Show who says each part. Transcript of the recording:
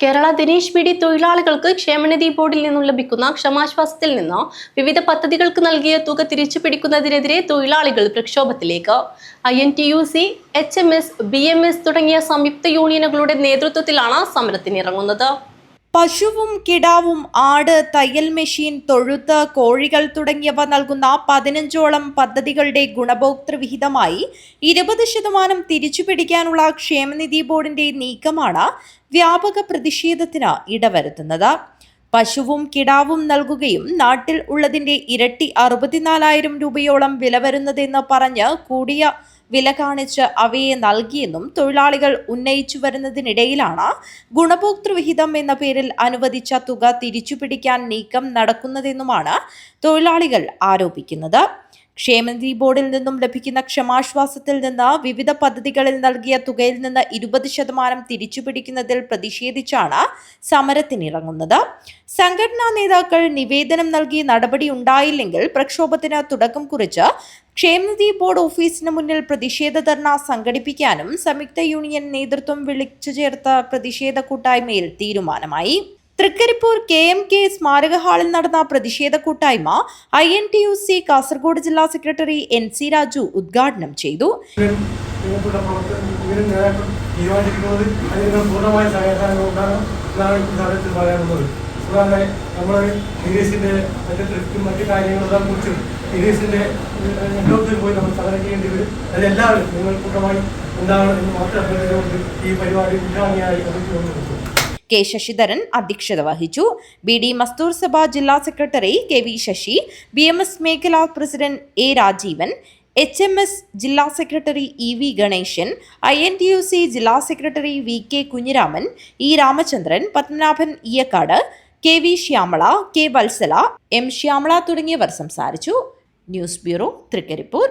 Speaker 1: Kerala Dinesh BD തൊഴിലാളികൾക്ക് ക്ഷേമനിധി ബോർഡിൽ നിന്നും ലഭിക്കുന്ന ക്ഷമാശ്വാസത്തിൽ നിന്ന് വിവിധ പദ്ധതികൾക്ക് നൽകിയ തുക തിരിച്ചു പിടിക്കുന്നതിനെതിരെ തൊഴിലാളികൾ പ്രക്ഷോഭത്തിലേക്ക്. I N T U C H M S B M S തുടങ്ങിയ സംയുക്ത യൂണിയനുകളുടെ നേതൃത്വത്തിലാണ് സമരത്തിനിറങ്ങുന്നത്.
Speaker 2: പശുവും കിടാവും ആട് തയ്യൽ മെഷീൻ തൊഴുത്ത് കോഴികൾ തുടങ്ങിയവ നൽകുന്ന പതിനഞ്ചോളം പദ്ധതികളുടെ ഗുണഭോക്തൃ വിഹിതമായി ഇരുപത് ശതമാനം തിരിച്ചുപിടിക്കാനുള്ള ക്ഷേമനിധി ബോർഡിന്റെ നീക്കമാണ് വ്യാപക പ്രതിഷേധത്തിന് ഇടവരുത്തുന്നത്. പശുവും കിടാവും നൽകുകയും നാട്ടിൽ ഉള്ളതിന്റെ ഇരട്ടി അറുപത്തിനാലായിരം രൂപയോളം വില വരുന്നതെന്ന് പറഞ്ഞ് കൂടിയ വില കാണിച്ച് അവയെ നൽകിയെന്നും തൊഴിലാളികൾ ഉന്നയിച്ചു വരുന്നതിനിടയിലാണ് ഗുണഭോക്തൃവിഹിതം എന്ന പേരിൽ അനുവദിച്ച തുക തിരിച്ചുപിടിക്കാൻ നീക്കം നടക്കുന്നതെന്നുമാണ് തൊഴിലാളികൾ ആരോപിക്കുന്നത്. ക്ഷേമനിധി ബോർഡിൽ നിന്നും ലഭിക്കുന്ന ക്ഷമാശ്വാസത്തിൽ നിന്ന് വിവിധ പദ്ധതികളിൽ നൽകിയ തുകയിൽ നിന്ന് ഇരുപത് ശതമാനം തിരിച്ചുപിടിക്കുന്നതിൽ പ്രതിഷേധിച്ചാണ് സമരത്തിനിറങ്ങുന്നത്. സംഘടനാ നേതാക്കൾ നിവേദനം നൽകി നടപടി ഉണ്ടായില്ലെങ്കിൽ പ്രക്ഷോഭത്തിന് തുടക്കം കുറിച്ച് ക്ഷേമനിധി ബോർഡ് ഓഫീസിന് മുന്നിൽ പ്രതിഷേധ ധർണ സംഘടിപ്പിക്കാനും സംയുക്ത യൂണിയൻ നേതൃത്വം വിളിച്ചു ചേർത്ത പ്രതിഷേധ കൂട്ടായ്മയിൽ തീരുമാനമായി. തൃക്കരിപ്പൂർ കെ എം കെ സ്മാരക ഹാളിൽ നടന്ന പ്രതിഷേധ കൂട്ടായ്മ I N T U C Kasaragod ജില്ലാ സെക്രട്ടറി എൻ സി രാജു ഉദ്ഘാടനം ചെയ്തു.
Speaker 3: കൂടാതെ നമ്മൾ മറ്റ് പോയി നമ്മൾ നിങ്ങൾ കൂട്ടമായി ഉണ്ടാകണം എന്ന് ഈ പരിപാടി ഉദ്ഘാടനയായി അറിയിച്ചുകൊണ്ടിരിക്കുന്നു
Speaker 2: കെ ശശിധരൻ അധ്യക്ഷത വഹിച്ചു. ബി ഡി മസ്തൂർ സഭ ജില്ലാ secretary K V Sasi B M S മേഖലാ president A Rajeevan H M S ജില്ലാ secretary E V Ganesan I N T U C ജില്ലാ secretary V K Kunhiraman E Ramachandran Padmanabhan Iyakkad K V Shyamala K Valsala M Shyamala തുടങ്ങിയവർ സംസാരിച്ചു. News bureau Trikaripur.